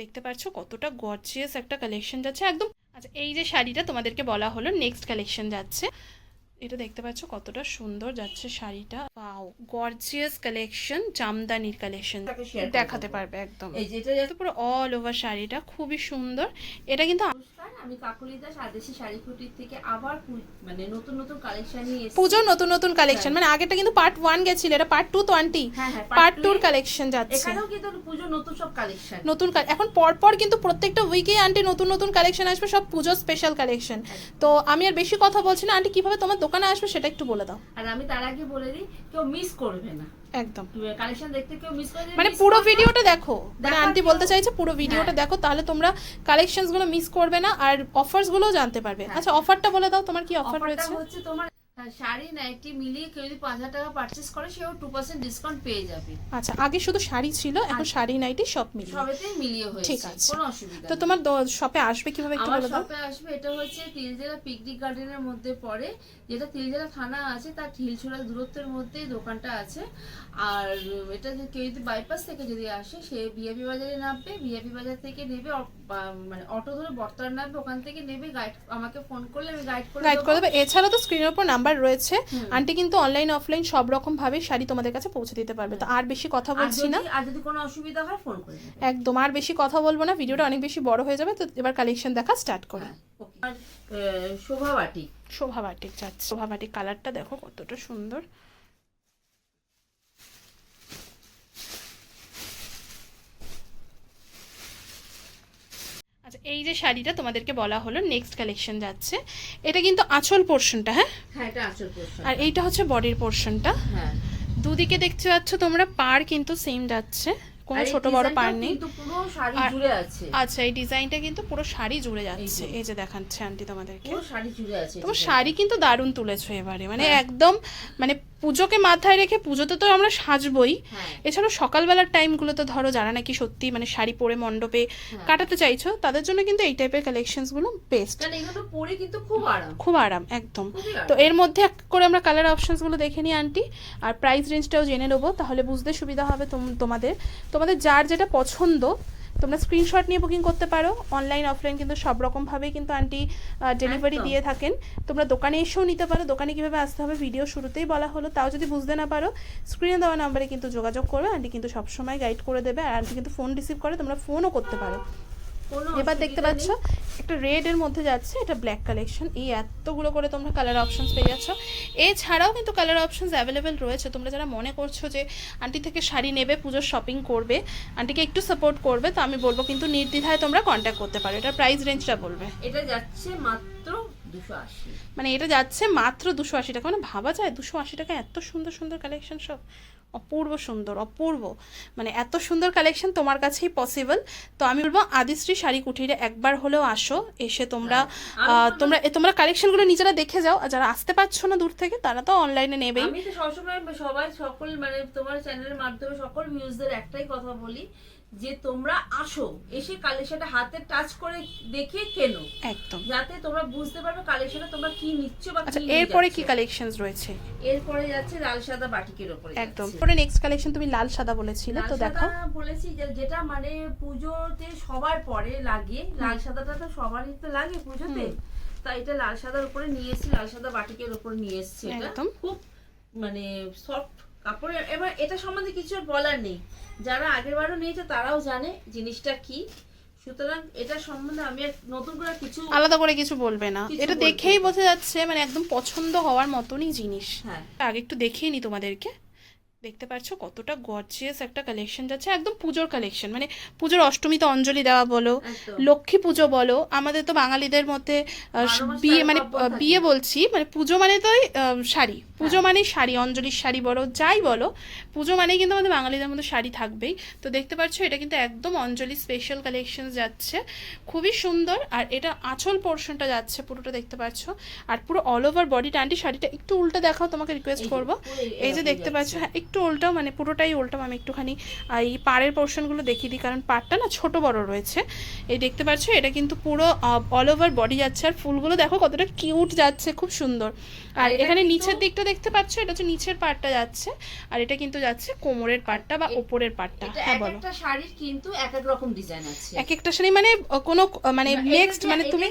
দেখতে পাচ্ছ কতটা গর্জিয়াস একটা কালেকশন যাচ্ছে। একদম আচ্ছা এই যে শাড়িটা তোমাদেরকে বলা হলো নেক্সট কালেকশন যাচ্ছে। এটা দেখতে পাচ্ছ কতটা সুন্দর যাচ্ছে শাড়িটা। পাও গর্জিয়াস কালেকশন জামদানির কালেকশন দেখাতে পারবে একদম। এই যেটা পুরো অল ওভার শাড়িটা খুবই সুন্দর। এটা কিন্তু আমি কাকুলি দাস আদেশি শাড়ি থেকে আবার মানে নতুন নতুন কালেকশন নিয়ে নতুন নতুন কালেকশন মানে আগেটা কিন্তু পার্ট ওয়ান গেছিল এটা পার্ট টু টোয়েন্টি হ্যাঁ হ্যাঁ পার্ট টুর কালেকশন যাচ্ছে। এখানেও কিন্তু নতুন সব কালেকশন নতুন এখন পরপর কিন্তু প্রত্যেকটা উইকে আন্টি নতুন নতুন কালেকশন আসবে সব পুজো স্পেশাল কালেকশন তো আমি আর বেশি কথা বলছি না আন্টি কীভাবে তোমার দোকানে আসবে সেটা একটু বলে দাও। আর আমি তার আগে বলে দিই কেউ মিস করবে না। একদম। কালেকশন দেখতে কেউ মিস করে মানে পুরো ভিডিওটা দেখো। মানে আন্টি বলতে চাইছে পুরো ভিডিওটা হ্যাঁ। দেখো তাহলে তোমরা কালেকশনসগুলো মিস করবে না আর অফার্স গুলোও জানতে পারবে। হ্যাঁ। আচ্ছা অফারটা বলে দাও তোমার কি অফার রয়েছে? হচ্ছে তোমার শাড়ি নাইটি মিলিয়ে কেউ যদি পাঁচ হাজার টাকা পারচেস করে সেও টু পার্সেন্ট ডিসকাউন্ট পেয়ে যাবে। আচ্ছা আগে শুধু শাড়ি ছিল এখন শাড়ি নাইটি সব মিলিয়ে। সবেতেই মিলিয়ে ঠিক আছে। কোনো অসুবিধা তো তোমার শপে আসবে কীভাবে একটু বলে শপে আসবে এটা হচ্ছে তিলজেলা পিকনিক গার্ডেনের মধ্যে পড়ে যেটা তিলজেলা থানা আছে তার ঢিলছোড়া দূরত্বের মধ্যেই দোকানটা আছে। আর এটা কেউ যদি বাইপাস থেকে যদি আসে সে বিআপি বাজারে নামবে বিআপি বাজার থেকে নেবে মানে অটো ধরে বর্তার নামবে ওখান থেকে নেবে গাইড আমাকে ফোন করলে আমি গাইড করে গাইড। করে দেবে। এছাড়া তো স্ক্রিনের উপর নাম্বার রয়েছে। হুম। আন্টি কিন্তু অনলাইন অফলাইন সব রকম ভাবে শাড়ি তোমাদের কাছে পৌঁছে দিতে পারবে। তো আর বেশি কথা বলছি না। আর যদি কোনো অসুবিধা হয় ফোন করে একদম আর বেশি কথা বলব না ভিডিওটা অনেক বেশি বড় হয়ে যাবে। তো এবার কালেকশন দেখা স্টার্ট করি। হ্যাঁ, শোভা বাটি শোভা বাটিক যাচ্ছে শোভা বাটিক কালারটা দেখো কতটা সুন্দর। আচ্ছা এই যে শাড়িটা তোমাদেরকে বলা হলো নেক্সট কালেকশন যাচ্ছে এটা কিন্তু আঁচল পোর্শনটা হ্যাঁ? হ্যাঁ এটা আঁচল পোর্শন আর এইটা হচ্ছে বডির পোর্শনটা হ্যাঁ। দুদিকে দেখতে পাচ্ছ তোমরা পার কিন্তু সেম যাচ্ছে কোনো ছোট বড় পার নেই। কিন্তু পুরো শাড়ি জুড়ে আছে। আচ্ছা এই ডিজাইনটা কিন্তু পুরো শাড়ি জুড়ে যাচ্ছে। এই যে দেখাচ্ছে আন্টি তোমাদেরকে। পুরো শাড়ি জুড়ে আছে তোমার শাড়ি কিন্তু দারুণ তুলেছো এবারে মানে হ্যাঁ। একদম মানে পুজোকে মাথায় রেখে পুজোতে তো আমরা সাজবই। হ্যাঁ। এছাড়াও সকালবেলার টাইমগুলোতে ধরো যারা নাকি সত্যি মানে শাড়ি পরে মণ্ডপে হ্যাঁ। কাটাতে চাইছো তাদের জন্য কিন্তু এই টাইপের কালেকশনসগুলো বেস্ট পরে কিন্তু খুব আরাম। খুব আরাম একদম। তো এর মধ্যে এক করে আমরা কালার অপশনসগুলো দেখে নিই আন্টি। আর প্রাইস রেঞ্জটাও জেনে নেব তাহলে বুঝতে সুবিধা হবে তোম- তোমাদের। তোমাদের যার যেটা পছন্দ তোমরা স্ক্রিনশট নিয়ে বুকিং করতে পারো। অনলাইন অফলাইন কিন্তু সব রকমভাবেই কিন্তু আন্টি ডেলিভারি দিয়ে থাকেন। তোমরা দোকানে এসেও নিতে পারো। দোকানে কীভাবে আসতে হবে ভিডিও শুরুতেই বলা হলো। তাও যদি বুঝতে না পারো স্ক্রিনে দেওয়া নাম্বারে কিন্তু যোগাযোগ করবে আন্টি কিন্তু সবসময় গাইড করে দেবে। আর আন্টি কিন্তু ফোন রিসিভ করে তোমরা ফোনও করতে পারো। এবার দেখতে পাচ্ছ একটা রেড এর মধ্যে যাচ্ছে এটা ব্ল্যাক কালেকশন এই এতগুলো করে তোমরা কালার অপশনস পেয়ে যাচ্ছ। এছাড়াও কিন্তু কালার অপশনস অ্যাভেলেবেল রয়েছে। তোমরা যারা মনে করছ যে আন্টি থেকে শাড়ি নেবে পুজোর শপিং করবে আন্টিকে একটু সাপোর্ট করবে তো আমি বলব কিন্তু নির্দ্বিধায় তোমরা কন্ট্যাক্ট করতে পারো। এটার প্রাইস রেঞ্জটা বলবে। এটা যাচ্ছে মাত্র দুশো আশি। মানে এটা যাচ্ছে মাত্র দুশো আশি টাকা। মানে ভাবা যায় দুশো আশি টাকা এত সুন্দর সুন্দর কালেকশন সব। অপূর্ব সুন্দর অপূর্ব। মানে এত সুন্দর কালেকশন তোমার কাছেই পসিবল তো আমি বলব আদিশ্রী শাড়ি কুঠিরে একবার হলেও আসো এসে তোমরা আহ, তোমরা তোমরা কালেকশনগুলো নিজেরা দেখে যাও আর যারা আসতে পারছ না দূর থেকে তারা তো অনলাইনে নেবেই। আমি তো সবসময় সবাই সকল মানে তোমার চ্যানেলের মাধ্যমে সকল ভিউজদের একটাই কথা বলি যে তোমরা আসো এসে কালেকশনটা হাতে টাচ করে দেখে কেনো। একদম। যাতে তোমরা বুঝতে পারবে কালেকশনে তোমরা কি নিচ্ছ বা আচ্ছা এরপরে কি কালেকশনস রয়েছে? এরপরে যাচ্ছে লাল সাদা বাটিকের উপরে একদম। পরে নেক্সট কালেকশন তুমি লাল সাদা বলেছিলে তো দেখো। বলেছি যে যেটা মানে পুজোতে সবার পরে লাগে লাল সাদাটা তো সবারই তো লাগে পুজোতে। তাই এটা লাল সাদার উপরে নিয়ে এসেছি লাল সাদা বাটিকের উপর নিয়ে এসেছি এটা। খুব মানে সফট কাপড় এবার এটা সম্বন্ধে কিছু আর বলার নেই। যারা আগের বারও নিয়েছে তারাও জানে জিনিসটা কি। সুতরাং এটা সম্বন্ধে আমি নতুন করে কিছু আলাদা করে কিছু বলবে না। এটা দেখেই বোঝা যাচ্ছে মানে একদম পছন্দ হওয়ার মতনই জিনিস। হ্যাঁ। আগে একটু দেখিয়ে নি তোমাদেরকে। দেখতে পাচ্ছ কতটা গর্জিয়াস একটা কালেকশন যাচ্ছে। একদম পুজোর কালেকশন মানে পুজোর অষ্টমীতে অঞ্জলি দেওয়া বলো লক্ষ্মী পুজো বলো আমাদের তো বাঙালিদের মধ্যে বিয়ে মানে। বিয়ে বলছি মানে পুজো মানে তো শাড়ি। পুজো মানেই শাড়ি অঞ্জলির শাড়ি বলো যাই বলো পুজো মানেই কিন্তু আমাদের বাঙালিদের মধ্যে শাড়ি থাকবেই। তো দেখতে পাচ্ছ এটা কিন্তু একদম অঞ্জলি স্পেশাল কালেকশন যাচ্ছে। খুবই সুন্দর আর এটা আঁচল পোর্শনটা যাচ্ছে পুরোটা দেখতে পাচ্ছ আর পুরো অল ওভার বডিটা আন্টি শাড়িটা একটু উল্টে দেখাও তোমাকে রিকোয়েস্ট করব। এই যে দেখতে পাচ্ছ হ্যাঁ একটু উল্টাও মানে পুরোটাই উল্টাও আমি একটুখানি এই পাড়ের পোর্শনগুলো দেখিয়ে দিই। কারণ পাড়টা না ছোট বড় রয়েছে। এই দেখতে পাচ্ছ এটা কিন্তু পুরো অল ওভার বডি যাচ্ছে। আর ফুলগুলো দেখো কতটা কিউট যাচ্ছে খুব সুন্দর। আর এখানে নিচের দিকটা দেখতে পাচ্ছ এটা হচ্ছে নিচের পাড়টা যাচ্ছে। আর এটা কিন্তু যাচ্ছে কোমরের পাড়টা বা ওপরের পাড়টা। হ্যাঁ বলো। একটা শাড়ির কিন্তু এক এক রকম ডিজাইন আছে। এক একটা শাড়ি মানে কোনো মানে নেক্সট মানে তুমি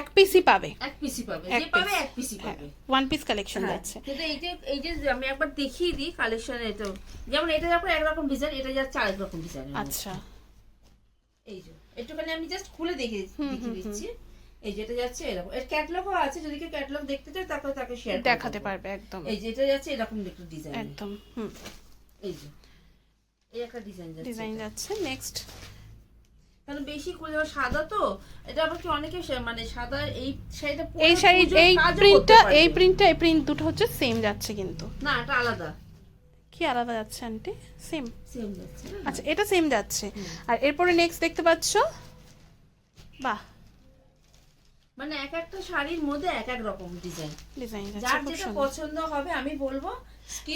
এক পিসই পাবে। এক পিসি পাবে যে পাবে এক পিসি হ্যাঁ পাবে। ওয়ান পিস কালেকশন যাচ্ছে। কিন্তু এই যে এই যে আমি একবার দেখিয়ে দিই কালেকশন এটা যেমন এটা যখন একরকম ডিজাইন এটা যাচ্ছে আরেক রকম ডিজাইন আচ্ছা। এই যে একটুখানি আমি জাস্ট খুলে দেখিয়ে দিচ্ছি। এই যেটা যাচ্ছে এরকম এর ক্যাটালগও আছে যদি কেউ ক্যাটালগ দেখতে চায় তাকে তাকে শেয়ার দেখাতে পারবে একদম। এই যেটা যাচ্ছে এরকম একটু ডিজাইন একদম হুম। এই যে এই একটা ডিজাইন যাচ্ছে ডিজাইন যাচ্ছে নেক্সট কারণ বেশি করে সাদা তো এটা আবার কি অনেকে মানে সাদা এই শাড়িটা এই শাড়ি এই প্রিন্টটা এই প্রিন্টটা এই প্রিন্ট দুটো হচ্ছে সেম যাচ্ছে কিন্তু। না এটা আলাদা। কি আলাদা যাচ্ছে আন্টি সেম সেম যাচ্ছে আচ্ছা এটা সেম যাচ্ছে। আর এরপরে নেক্সট দেখতে পাচ্ছ? বাহ। মানে এক একটা শাড়ির মধ্যে এক এক রকম ডিজাইন ডিজাইন যার যেটা পছন্দ হবে আমি বলব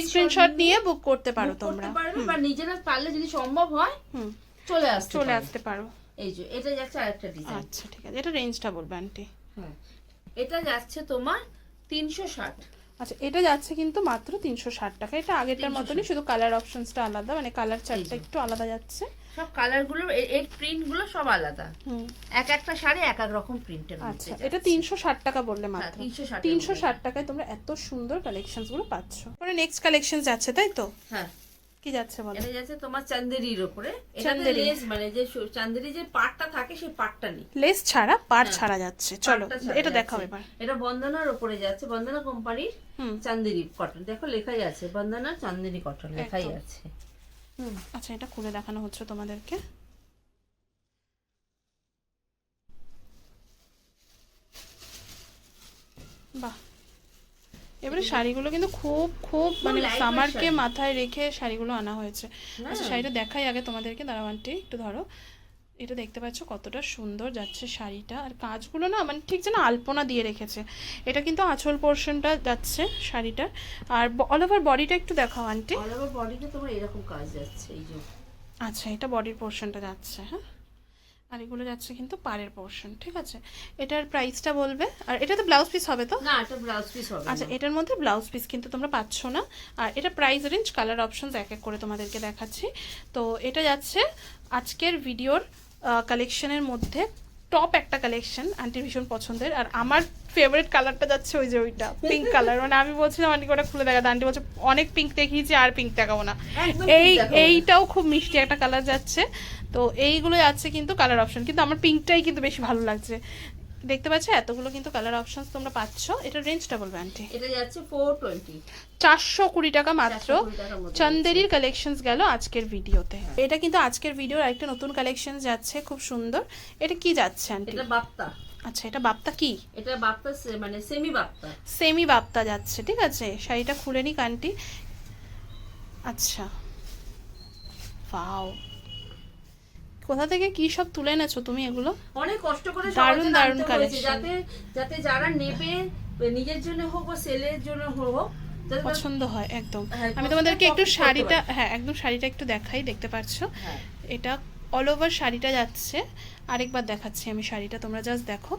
স্ক্রিনশট নিয়ে বুক করতে পারো তোমরা। বা নিজেরা পারলে যদি সম্ভব হয় হুম। চলে আসতে চলে আসতে পারো। এই যে এটা যাচ্ছে আরেকটা ডিজাইন আচ্ছা ঠিক আছে। এটা রেঞ্জটা বলবে আন্টি হ্যাঁ। এটা যাচ্ছে তোমার তিনশো ষাট। আচ্ছা এটা যাচ্ছে কিন্তু মাত্র তিনশো ষাট টাকা। এটা আগেরটার 360 মতনই শুধু কালার অপশনসটা আলাদা মানে কালার চারটা একটু আলাদা যাচ্ছে। সব কালারগুলো এর প্রিন্টগুলো সব আলাদা। হুম। এক একটা শাড়ি এক এক রকম প্রিন্টের আচ্ছা এটা তিনশো ষাট টাকা বললে মাত্র। তিনশো ষাট তিনশো ষাট টাকায় তোমরা এত সুন্দর কালেকশনসগুলো পাচ্ছ। পরে নেক্সট কালেকশন যাচ্ছে তাই তো? হ্যাঁ। কি যাচ্ছে বলো? এটা যাচ্ছে তোমার চান্দেরির ওপরে। এটা চান্দেরি। লেস মানে যে চান্দেরি যে পাটটা থাকে সেই পাটটা নেই। লেস ছাড়া পার হ্যাঁ। ছাড়া যাচ্ছে। চলো এটা দেখাও এবার। এটা বন্দনার ওপরে যাচ্ছে। বন্দনা কোম্পানির চান্দেরি কটন। দেখো লেখাই আছে বন্দনা চান্দেরি কটন লেখাই আছে। হুম আচ্ছা এটা খুলে দেখানো হচ্ছে তোমাদেরকে। বাহ এবারে শাড়িগুলো কিন্তু খুব খুব মানে সামারকে মাথায় রেখে শাড়িগুলো আনা হয়েছে। আচ্ছা শাড়িটা দেখাই আগে তোমাদেরকে। দাঁড়াও আন্টি একটু ধরো। এটা দেখতে পাচ্ছ কতটা সুন্দর যাচ্ছে শাড়িটা। আর কাজগুলো না মানে ঠিক যেন আলপনা দিয়ে রেখেছে। এটা কিন্তু আঁচল পোর্শনটা যাচ্ছে শাড়িটার। আর অল ওভার বডিটা একটু দেখাও আন্টি। অল ওভার বডিতে তোমার এরকম কাজ যাচ্ছে এই যে। আচ্ছা এটা বডির পোর্শনটা যাচ্ছে হ্যাঁ? আর এগুলো যাচ্ছে কিন্তু পাড়ের পোর্শন ঠিক আছে? এটার প্রাইসটা বলবে আর এটা তো ব্লাউজ পিস হবে তো? না এটা ব্লাউজ পিস হবে আচ্ছা এটার মধ্যে ব্লাউজ পিস কিন্তু তোমরা পাচ্ছ না। আর এটা প্রাইস রেঞ্জ কালার অপশনস এক এক করে তোমাদেরকে দেখাচ্ছি। তো এটা যাচ্ছে আজকের ভিডিওর কালেকশনের মধ্যে টপ একটা কালেকশন আন্টি ভীষণ পছন্দের আর আমার ফেভারিট কালারটা যাচ্ছে ওই যে ওইটা পিঙ্ক কালার মানে আমি বলছিলাম আন্টি ওটা খুলে দেখা। আন্টি বলছে অনেক পিঙ্ক দেখিয়েছি আর পিঙ্ক দেখাবো না। এই। এইটাও খুব মিষ্টি একটা কালার যাচ্ছে। তো এইগুলোই আছে কিন্তু কালার অপশন কিন্তু আমার পিঙ্কটাই কিন্তু বেশি ভালো লাগছে। দেখতে পাচ্ছ? এতগুলো কিন্তু কালার অপশনস তোমরা পাচ্ছ। এটা রেঞ্জটা বলবে আন্টি এটা যাচ্ছে ফোর টোয়েন্টি চারশো কুড়ি টাকা মাত্র। চন্দেরির কালেকশনস গেল আজকের ভিডিওতে। এটা কিন্তু আজকের ভিডিওর আরেকটা নতুন কালেকশন যাচ্ছে খুব সুন্দর। এটা কি যাচ্ছে আন্টি এটা বাপ্তা। আচ্ছা এটা বাপ্তা কি? এটা বাপ্তা মানে সেমি বাপ্তা সেমি বাপ্তা যাচ্ছে ঠিক আছে? শাড়িটা খুলে নি কান্টি আচ্ছা। ফাও কোথা থেকে কি সব তুলে এনেছো তুমি এগুলো? অনেক কষ্ট করে দারুণ, সবাইকে দারুণ আনতে যাতে যাতে যারা নেবে নিজের জন্য হোক বা সেলের জন্য হোক পছন্দ হয় একদম। হ্যাঁ, আমি তোমাদেরকে একটু শাড়িটা হ্যাঁ একদম শাড়িটা একটু দেখাই দেখতে পাচ্ছ হ্যাঁ। এটা অল ওভার শাড়িটা যাচ্ছে। আরেকবার দেখাচ্ছি আমি শাড়িটা তোমরা জাস্ট দেখো।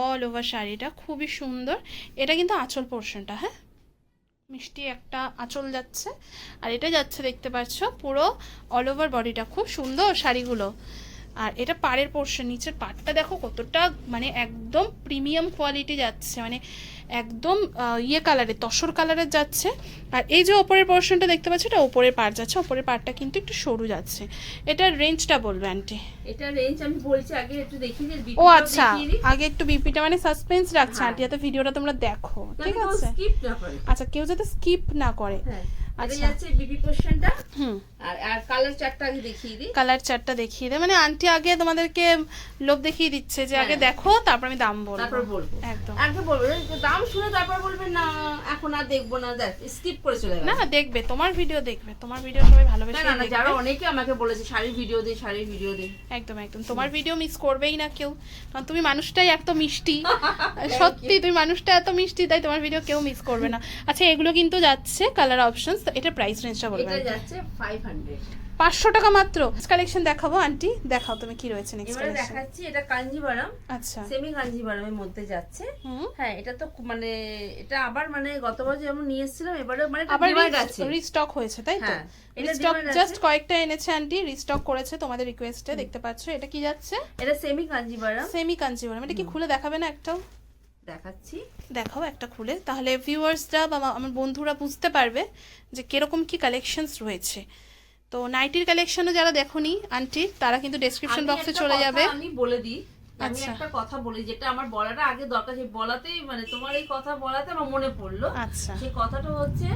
অল ওভার শাড়িটা খুবই সুন্দর। এটা কিন্তু আঁচল পোর্শনটা হ্যাঁ? মিষ্টি একটা আঁচল যাচ্ছে। আর এটা যাচ্ছে, দেখতে পাচ্ছ, পুরো অল ওভার বডিটা খুব সুন্দর শাড়িগুলো। আর এটা পাড়ের পোর্শন নিচের পাড়টা দেখো কতটা মানে একদম প্রিমিয়াম কোয়ালিটি যাচ্ছে মানে একদম ইয়ে কালারের তসর কালারের যাচ্ছে। আর এই যে ওপরের পোর্শনটা দেখতে পাচ্ছ এটা ওপরের পাড় যাচ্ছে ওপরের পাড়টা কিন্তু একটু সরু যাচ্ছে। এটার রেঞ্জটা বলবে আন্টি এটা রেঞ্জ আমি বলছি আগে একটু দেখিয়ে দিই ও আচ্ছা আগে একটু বিপিটা মানে সাসপেন্স রাখছে হ্যাঁ। আন্টি যাতে ভিডিওটা তোমরা দেখো ঠিক আছে? স্কিপ না করে। আচ্ছা কেউ যাতে স্কিপ না করে। হ্যাঁ আচ্ছা। বিবি পোর্শনটা হুম। আর আর কালার চারটা আগে দেখিয়ে দিই। কালার চারটা দেখিয়ে দে মানে আন্টি আগে তোমাদেরকে লোভ দেখিয়ে দিচ্ছে যে আগে হ্যাঁ। দেখো তারপর আমি দাম বলব। তারপর বলব। একদম। আগে বলব দাম শুনে তারপর বলবেন না এখন আর দেখব না দেখ স্কিপ করে চলে না দেখবে তোমার ভিডিও দেখবে। তোমার ভিডিও সবাই ভালোবেসে না না যারা অনেকে আমাকে বলেছে শাড়ির ভিডিও দে শাড়ির ভিডিও দে। একদম একদম। তোমার ভিডিও মিস করবেই না কেউ। কারণ তুমি মানুষটাই এত মিষ্টি। সত্যি তুমি মানুষটা এত মিষ্টি তাই তোমার ভিডিও কেউ মিস করবে না। আচ্ছা এগুলো কিন্তু যাচ্ছে কালার অপশনস এটা প্রাইস রেঞ্জটা বলবে এটা যাচ্ছে ফাইভ হান্ড্রেড পাঁচশো টাকা মাত্র। কালেকশন দেখাবো আন্টি। দেখাও তুমি কি রয়েছে নেক্সট কালেকশন দেখাচ্ছি এটা কাঞ্জিবারাম। আচ্ছা। সেমি কাঞ্জিবারামের মধ্যে যাচ্ছে। হ্যাঁ এটা তো মানে এটা আবার মানে গতবার যেমন নিয়ে এসেছিলাম এবারে মানে ডিমান্ড আছে। রিস্টক হয়েছে তাই তো? হ্যাঁ, রিস্টক জাস্ট কয়েকটা এনেছে আন্টি। রিস্টক করেছে তোমাদের রিকোয়েস্টে দেখতে পাচ্ছ এটা কি যাচ্ছে? এটা সেমি কাঞ্জিবারাম। সেমি কাঞ্জিভারাম এটা কি খুলে দেখাবে না একটাও? দেখাচ্ছি। দেখাও একটা খুলে। তাহলে ভিউয়ার্সরা বা আমার বন্ধুরা বুঝতে পারবে যে কীরকম কি কালেকশনস রয়েছে। তো নাইটির কালেকশনও যারা দেখোনি আন্টি তারা কিন্তু ডেসক্রিপশন বক্সে চলে যাবে। আমি বলে দিই আমি আচ্ছা। একটা কথা বলি যেটা আমার বলাটা আগে দরকার সেই বলাতেই মানে তোমার এই কথা বলাতে আমার মনে পড়ল। আচ্ছা। সেই কথাটা হচ্ছে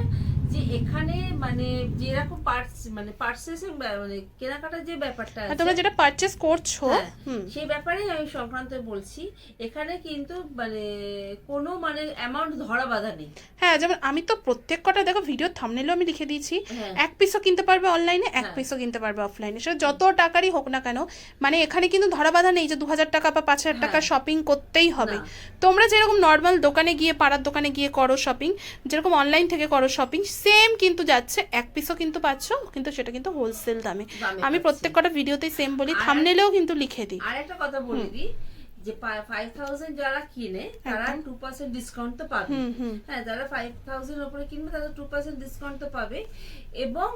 যে এখানে মানে যেরকম পার্টস মানে পার্সেসিং মানে কেনাকাটার যে ব্যাপারটা আছে তোমরা যেটা পারচেস করছ হ্যাঁ, সেই ব্যাপারেই আমি সংক্রান্ত বলছি। এখানে কিন্তু মানে কোনো মানে অ্যামাউন্ট ধরা বাঁধা নেই। হ্যাঁ যেমন আমি তো প্রত্যেক কটা দেখো ভিডিও থামনেলেও আমি লিখে দিয়েছি। হ্যাঁ। এক পিসও কিনতে পারবে অনলাইনে এক হ্যাঁ। পিসও কিনতে পারবে অফলাইনে সেটা যত টাকারই হোক না কেন মানে এখানে কিন্তু ধরা বাঁধা নেই যে দু হাজার টাকা বা পাঁচ হাজার টাকা হ্যাঁ। শপিং করতেই হবে। তোমরা যেরকম নর্মাল দোকানে গিয়ে পাড়ার দোকানে গিয়ে করো শপিং যেরকম অনলাইন থেকে করো শপিং সেম কিন্তু যাচ্ছে এক পিসও কিন্তু পাচ্ছ কিন্তু সেটা কিন্তু হোলসেল দামে। আমি প্রত্যেক কটা ভিডিওতেই সেম বলি থামনেলেও কিন্তু লিখে দিই। আর একটা কথা বলে দিই যে ফাইভ থাউজেন্ড যারা কিনে তারা একদম। টু পার্সেন্ট ডিসকাউন্ট তো পাবে। হ্যাঁ যারা ফাইভ থাউজেন্ড উপরে কিনবে টু পার্সেন্ট ডিসকাউন্ট তো পাবে। এবং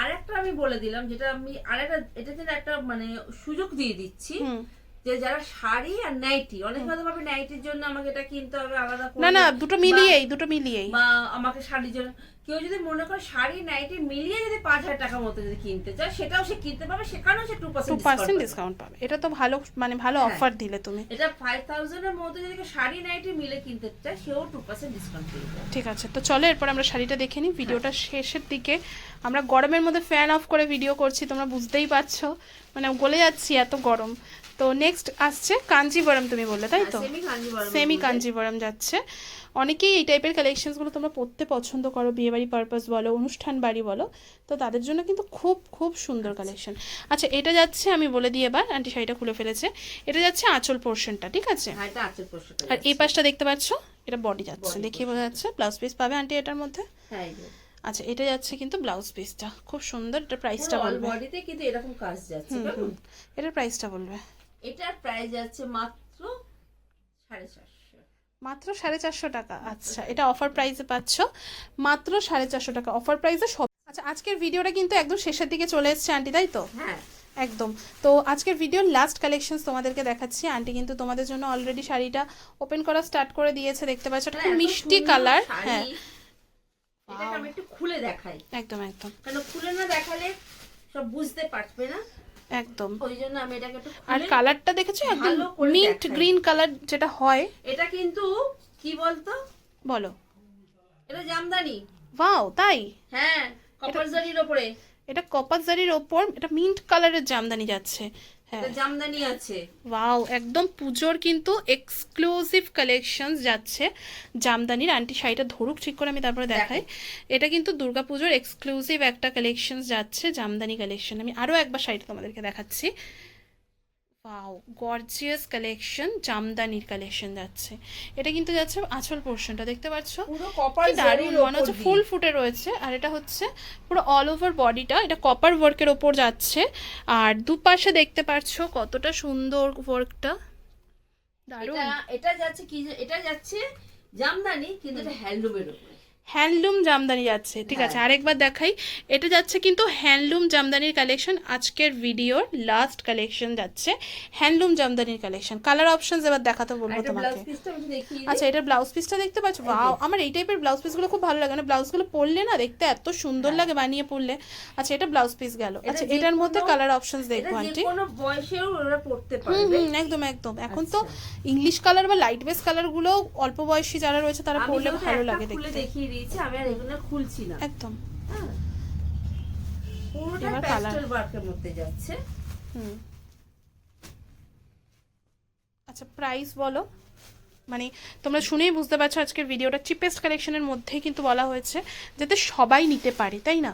আরেকটা আমি বলে দিলাম যেটা আমি আরেকটা এটাতে না একটা মানে সুযোগ দিয়ে দিচ্ছি যে যারা শাড়ি আর নাইটি অনেক কথা ভাবে নাইটির জন্য আমাকে এটা কিনতে হবে আলাদা করে না না দুটো মিলিয়েই দুটো মিলিয়েই। বা আমাকে শাড়ির জন্য কেউ যদি মনে করে শাড়ি নাইটি মিলিয়ে যদি পাঁচ হাজার টাকার মতো যদি কিনতে চায় সেটাও সে কিনতে পারবে সেখানেও সে টু পার্সেন্ট ডিসকাউন্ট পাবে। এটা তো ভালো মানে ভালো হ্যাঁ। অফার দিলে তুমি। এটা ফাইভ থাউজেন্ডের মধ্যে যদি শাড়ি নাইটি মিলে কিনতে চায় সেও টু পার্সেন্ট ডিসকাউন্ট পেয়ে ঠিক আছে তো চলো এরপর আমরা শাড়িটা দেখে নিই। ভিডিওটা শেষের দিকে। আমরা গরমের মধ্যে ফ্যান অফ করে ভিডিও করছি তোমরা বুঝতেই পারছ। মানে গলে যাচ্ছি এত গরম। তো নেক্সট আসছে কাঞ্জিবরম তুমি বললে তাই তো? সেমি সেমি কাঞ্জিবরম যাচ্ছে। অনেকেই এই টাইপের কালেকশনসগুলো তোমরা পরতে পছন্দ করো বিয়েবাড়ি পারপাস বলো অনুষ্ঠান বাড়ি বলো তো তাদের জন্য কিন্তু খুব খুব সুন্দর কালেকশন আচ্ছা এটা যাচ্ছে আমি বলে দিই এবার আন্টি শাড়িটা খুলে ফেলেছে এটা যাচ্ছে আঁচল পোর্শনটা ঠিক আছে? হ্যাঁ আর এই পাশটা দেখতে পাচ্ছ? এটা বডি যাচ্ছে দেখিয়ে বোঝা যাচ্ছে ব্লাউজ পিস পাবে আন্টি এটার মধ্যে? হ্যাঁ আচ্ছা এটা যাচ্ছে কিন্তু ব্লাউজ পিসটা খুব সুন্দর এটা প্রাইসটা বলবে। বডিতে কিন্তু এরকম কাজ যাচ্ছে। এটার প্রাইসটা বলবে। এটার প্রাইস যাচ্ছে মাত্র সাড়ে চারশো। মাত্র সাড়ে চারশো টাকা। আচ্ছা এটা অফার প্রাইসে পাচ্ছ। মাত্র সাড়ে চারশো টাকা অফার প্রাইসে সব আচ্ছা আজকের ভিডিওটা কিন্তু একদম শেষের দিকে চলে এসছে আন্টি তাই তো? হ্যাঁ। একদম। তো আজকের ভিডিওর লাস্ট কালেকশনস তোমাদেরকে দেখাচ্ছি। আন্টি কিন্তু তোমাদের জন্য অলরেডি শাড়িটা ওপেন করা স্টার্ট করে দিয়েছে দেখতে পাচ্ছ। এটা খুব মিষ্টি কালার হ্যাঁ। একটু খুলে দেখাই। একদম একদম। কারণ খুলে না দেখালে সব বুঝতে পারবে না? একদম। ওই জন্য আমি এটাকে একটু আর কালারটা দেখেছ? একদম মিন্ট গ্রিন কালার যেটা হয়। এটা কিন্তু কি বলতো? বলো। এটা জামদানি। ওয়াও তাই? হ্যাঁ কপার জারির ওপরে। এটা কপার জারির ওপর এটা মিন্ট কালারের জামদানি যাচ্ছে। জামদানি আছে। ওয়াও একদম পুজোর কিন্তু এক্সক্লুসিভ কালেকশন যাচ্ছে। জামদানির আন্টি শাড়িটা ধরুক ঠিক করে আমি তারপরে দেখাই। এটা কিন্তু দুর্গাপুজোর এক্সক্লুসিভ একটা কালেকশন যাচ্ছে জামদানি কালেকশন আমি আরও একবার শাড়িটা তোমাদেরকে দেখাচ্ছি। ওয়াও গর্জিয়াস কালেকশন জামদানির কালেকশন যাচ্ছে। এটা কিন্তু যাচ্ছে আঁচল পোর্শনটা দেখতে পাচ্ছ? পুরো কপার কি দারুণ মনে হচ্ছে ফুল ফুটে রয়েছে আর এটা হচ্ছে পুরো অল ওভার বডিটা এটা কপার ওয়ার্কের ওপর যাচ্ছে। আর দুপাশে দেখতে পাচ্ছ কতটা সুন্দর ওয়ার্কটা দারুণ। এটা এটা যাচ্ছে কি এটা যাচ্ছে জামদানি কিন্তু এটা হ্যান্ডলুমের উপরে হ্যান্ডলুম জামদানি যাচ্ছে ঠিক আছে? হ্যাঁ। আরেকবার দেখাই এটা যাচ্ছে কিন্তু হ্যান্ডলুম জামদানির কালেকশন আজকের ভিডিওর লাস্ট কালেকশন যাচ্ছে হ্যান্ডলুম জামদানির কালেকশন কালার অপশনস এবার দেখাতে বলব তোমাকে। আচ্ছা এটা ব্লাউজ পিসটা দেখতে পাচ্ছ? ওয়াও আমার এই টাইপের ব্লাউজ পিসগুলো খুব ভালো লাগে মানে ব্লাউজগুলো পরলে না দেখতে এত সুন্দর লাগে বানিয়ে পরলে। আচ্ছা এটা ব্লাউজ পিস গেল। হ্যাঁ। আচ্ছা এটার মধ্যে কালার অপশনস দেখব আন্টি। কোনো বয়সেও ওরা পড়তে হুম পারবে। হুম একদম একদম। এখন তো ইংলিশ কালার বা লাইট বেস কালারগুলো অল্প বয়সী যারা রয়েছে তারা পরলে ভালো লাগে দেখতে। দেখিয়ে দিয়েছি আমি আর এগুলো খুলছি না। একদম। হ্যাঁ। পুরোটা প্যাস্টেল ওয়ার্কের মধ্যে যাচ্ছে। হুম। আচ্ছা প্রাইস বলো। মানে তোমরা শুনেই বুঝতে পারছ আজকের ভিডিওটা চিপেস্ট কালেকশনের মধ্যেই কিন্তু বলা হয়েছে যাতে সবাই নিতে পারে তাই না?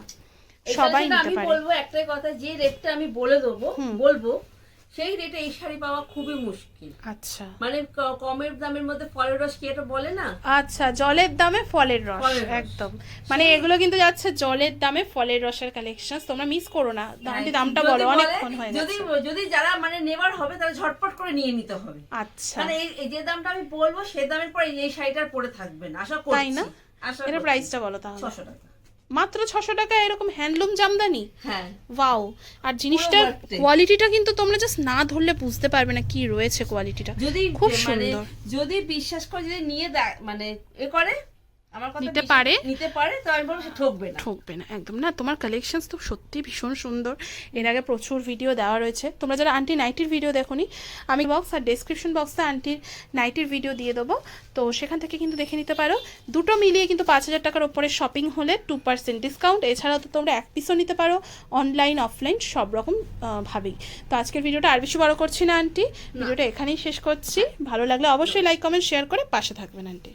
সবাই নিতে আমি বলব একটাই কথা যে রেটটা আমি বলে দেবো। বলব সেই রেটে এই শাড়ি পাওয়া খুবই মুশকিল। আচ্ছা। মানে কমের দামের মধ্যে ফলের রস কি এটা বলে না? আচ্ছা জলের দামে ফলের রস একদম। মানে এগুলো কিন্তু যাচ্ছে জলের দামে ফলের রসের কালেকশন তোমরা মিস করো না। দামটি দামটা যদি বলো অনেকক্ষণ হয়ে যদি যদি যারা মানে নেবার হবে তারা ঝটপট করে নিয়ে নিতে হবে। আচ্ছা। মানে এই যে দামটা আমি বলব সেই দামের পরে এই শাড়িটার পরে থাকবেন আশা করছি তাই না? করছি। প্রাইসটা বলো তাহলে। ছশো টাকা। মাত্র ছশো টাকা এরকম হ্যান্ডলুম জামদানি? হ্যাঁ। ওয়াও। আর জিনিসটার কোয়ালিটিটা কিন্তু তোমরা জাস্ট না ধরলে বুঝতে পারবে না কি রয়েছে কোয়ালিটিটা যদি খুব মানে সুন্দর। যদি বিশ্বাস করে যদি নিয়ে দেয় মানে এ করে নিতে পারে? নিতে পারে তো আমি বলব সে ঠকবে না। ঠকবে না একদম না। তোমার কালেকশনস তো সত্যি ভীষণ সুন্দর। এর আগে প্রচুর ভিডিও দেওয়া রয়েছে। তোমরা যারা আন্টি নাইটির ভিডিও দেখোনি আমি বক্স আর ডেসক্রিপশন বক্সে আন্টির নাইটির ভিডিও দিয়ে দেবো। তো সেখান থেকে কিন্তু দেখে নিতে পারো। দুটো মিলিয়ে কিন্তু পাঁচ হাজার টাকার ওপরে শপিং হলে টু পার্সেন্ট ডিসকাউন্ট এছাড়াও তো তোমরা এক পিসও নিতে পারো অনলাইন অফলাইন সব রকম ভাবেই। তো আজকের ভিডিওটা আর বেশি বড় করছি না আন্টি ভিডিওটা এখানেই শেষ করছি। ভালো লাগলে অবশ্যই লাইক কমেন্ট শেয়ার করে পাশে থাকবেন আন্টি